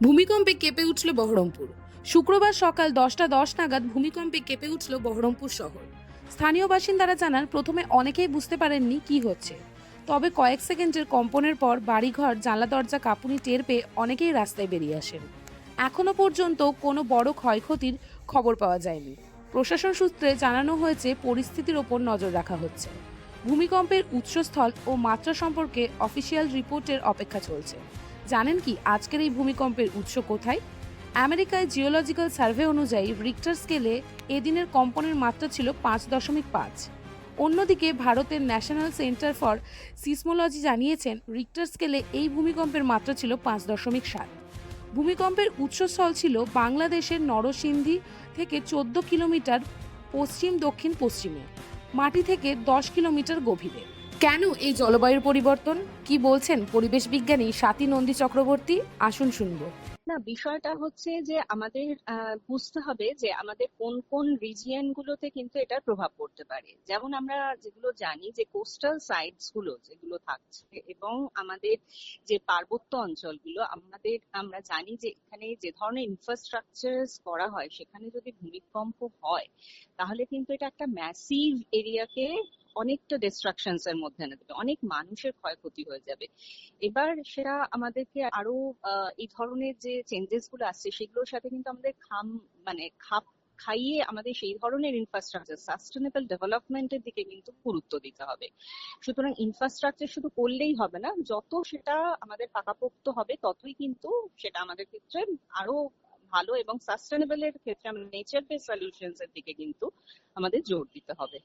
ভূমিকম্পে কেঁপে উঠল বহরমপুর। শুক্রবার সকাল দশটা দশ নাগাদ ভূমিকম্পে কেঁপে উঠল বহরমপুর শহর। স্থানীয় বাসিন্দারা জানান, প্রথমে অনেকেই বুঝতে পারেননি কি হচ্ছে। তবে কয়েক সেকেন্ডের কম্পনের পর বাড়িঘর, জানলা, দরজা, কাঁপুনি টের পেয়ে অনেকেই রাস্তায় বেরিয়ে আসেন। এখনও পর্যন্ত কোনো বড় ক্ষয়ক্ষতির খবর পাওয়া যায়নি। প্রশাসন সূত্রে জানানো হয়েছে, পরিস্থিতির ওপর নজর রাখা হচ্ছে। ভূমিকম্পের উৎসস্থল ও মাত্রা সম্পর্কে অফিসিয়াল রিপোর্টের অপেক্ষা চলছে। জানেন কি আজকের এই ভূমিকম্পের উৎস কোথায়? আমেরিকায় জিওলজিক্যাল সার্ভে অনুযায়ী রিক্টার স্কেলে এদিনের কম্পনের মাত্রা ছিল পাঁচ দশমিক পাঁচ। অন্যদিকে ভারতের ন্যাশনাল সেন্টার ফর সিসমোলজি জানিয়েছেন রিক্টার স্কেলে এই ভূমিকম্পের মাত্রা ছিল পাঁচ দশমিক সাত। ভূমিকম্পের উৎসস্থল ছিল বাংলাদেশের নরসিংদী থেকে চোদ্দ কিলোমিটার পশ্চিম দক্ষিণ পশ্চিমে মাটি থেকে দশ কিলোমিটার গভীরে। কেন এই জলবায়ুর পরিবর্তন? কি বলছেন পরিবেশ বিজ্ঞানী স্বাতী নন্দী চক্রবর্তী? আসুন শুনব। না, বিষয়টা হচ্ছে যে আমাদের বুঝতে হবে যে আমাদের কোন কোন রিজিয়ন গুলোতে কিন্তু এটার প্রভাব পড়তে পারে। যেমন আমরা যেগুলো জানি যে কোস্টাল সাইটসগুলো যেগুলো থাকছে এবং আমাদের যে পার্বত্য অঞ্চলগুলো, আমাদের, আমরা জানি যে এখানে যে ধরনের ইনফ্রাস্ট্রাকচার করা হয়, সেখানে যদি ভূমিকম্প হয়, তাহলে কিন্তু এটা একটা ম্যাসিভ এরিয়াকে অনেকটা ডিস্ট্রাকশনস এর মধ্যে এনে দেবে, অনেক মানুষের ক্ষয়ক্ষতি হয়ে যাবে। এবার সেটা আমাদেরকে আরও এই ধরনের যে চেঞ্জেসগুলো আসছে, সেগুলোর সাথে কিন্তু আমাদের খাম মানে খাপ খাইয়ে আমাদের সেই ধরনের ইনফ্রাস্ট্রাকচার সাস্টেনেবল ডেভেলপমেন্টের দিকে কিন্তু গুরুত্ব দিতে হবে। সুতরাং ইনফ্রাস্ট্রাকচার শুধু করলেই হবে না, যত সেটা আমাদের পাকাপোক্ত হবে, ততই কিন্তু সেটা আমাদের ক্ষেত্রে আরও ভালো এবং সাস্টেনেবল এর ক্ষেত্রে আমরা নেচার বেস সলিউশনস এর দিকে কিন্তু আমাদের জোর দিতে হবে।